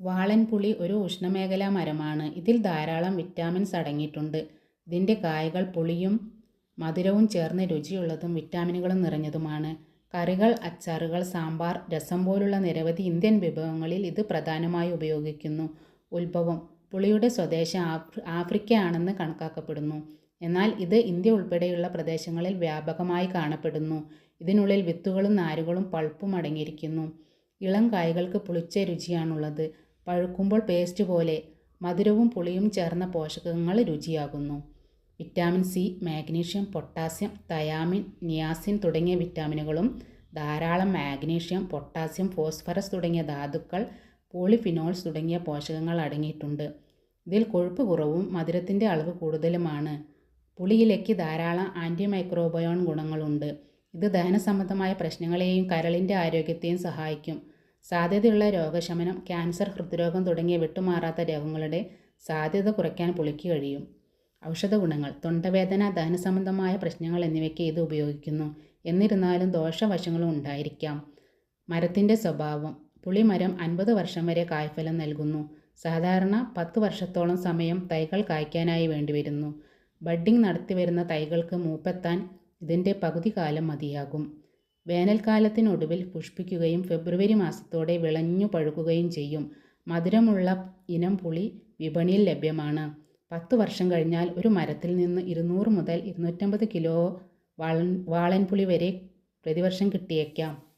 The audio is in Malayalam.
വാളൻപുളി ഒരു ഉഷ്ണമേഖലാ മരമാണ്. ഇതിൽ ധാരാളം വിറ്റാമിൻസ് അടങ്ങിയിട്ടുണ്ട്. ഇതിന്റെ കായകൾ പുളിയും മധുരവും ചേർന്ന് രുചിയുള്ളതും വിറ്റാമിനുകളും നിറഞ്ഞതുമാണ്. കറികൾ, അച്ചാറുകൾ, സാമ്പാർ, രസം പോലുള്ള നിരവധി ഇന്ത്യൻ വിഭവങ്ങളിൽ ഇത് പ്രധാനമായി ഉപയോഗിക്കുന്നു. ഉത്ഭവം പുളിയുടെ സ്വദേശം ആഫ്രിക്ക ആണെന്ന് കണക്കാക്കപ്പെടുന്നു. എന്നാൽ ഇത് ഇന്ത്യ ഉൾപ്പെടെയുള്ള പ്രദേശങ്ങളിൽ വ്യാപകമായി കാണപ്പെടുന്നു. ഇതിനുള്ളിൽ വിത്തുകളും നാരുകളും പൾപ്പും അടങ്ങിയിരിക്കുന്നു. ഇളം കായകൾക്ക് പുളിച്ച രുചിയാണുള്ളത്. പഴുക്കുമ്പോൾ പേസ്റ്റ് പോലെ മധുരവും പുളിയും ചേർന്ന പോഷകങ്ങൾ രുചിയാകുന്നു. Vitamin C, magnesium, potassium, thiamine, niacin തുടങ്ങിയ വിറ്റാമിനുകളും ധാരാളം മാഗ്നീഷ്യം, പൊട്ടാസ്യം, ഫോസ്ഫറസ് തുടങ്ങിയ ധാതുക്കൾ, പോളിഫിനോൾസ് തുടങ്ങിയ പോഷകങ്ങൾ അടങ്ങിയിട്ടുണ്ട്. ഇതിൽ കൊഴുപ്പ് കുറവും മധുരത്തിന്റെ അളവ് കൂടുതലുമാണ്. പുളിയിലേക്ക് ധാരാളം ആന്റിമൈക്രോബയോൺ ഗുണങ്ങളുണ്ട്. ഇത് ദഹന സംബന്ധമായ പ്രശ്നങ്ങളെയും കരളിന്റെ ആരോഗ്യത്തെയും സഹായിക്കും. സാധ്യതയുള്ള രോഗശമനം, ക്യാൻസർ, ഹൃദ്രോഗം തുടങ്ങിയ വിട്ടുമാറാത്ത രോഗങ്ങളുടെ സാധ്യത കുറയ്ക്കാൻ പുളിക്ക് കഴിയും. ഔഷധ ഗുണങ്ങൾ തൊണ്ടവേദന, ദഹനസംബന്ധമായ പ്രശ്നങ്ങൾ എന്നിവയ്ക്ക് ഇത് ഉപയോഗിക്കുന്നു. എന്നിരുന്നാലും ദോഷവശങ്ങളും ഉണ്ടായിരിക്കാം. മരത്തിന്റെ സ്വഭാവം പുളിമരം അൻപത് വർഷം വരെ കായ്ഫലം നൽകുന്നു. സാധാരണ പത്ത് വർഷത്തോളം സമയം തൈകൾ കായ്ക്കാനായി വേണ്ടിവരുന്നു. ബഡ്ഡിങ് നടത്തിവരുന്ന തൈകൾക്ക് മൂപ്പെത്താൻ ഇതിന്റെ പകുതി കാലം മതിയാകും. വേനൽക്കാലത്തിനൊടുവിൽ പുഷ്പിക്കുകയും ഫെബ്രുവരി മാസത്തോടെ വിളഞ്ഞു പഴുക്കുകയും ചെയ്യും. മധുരമുള്ള ഇനം പുളി വിപണിയിൽ ലഭ്യമാണ്. പത്തു വർഷം കഴിഞ്ഞാൽ ഒരു മരത്തിൽ നിന്ന് ഇരുന്നൂറ് മുതൽ ഇരുന്നൂറ്റമ്പത് കിലോ വാളൻ വാളൻപുളി വരെ പ്രതിവർഷം കിട്ടിയേക്കാം.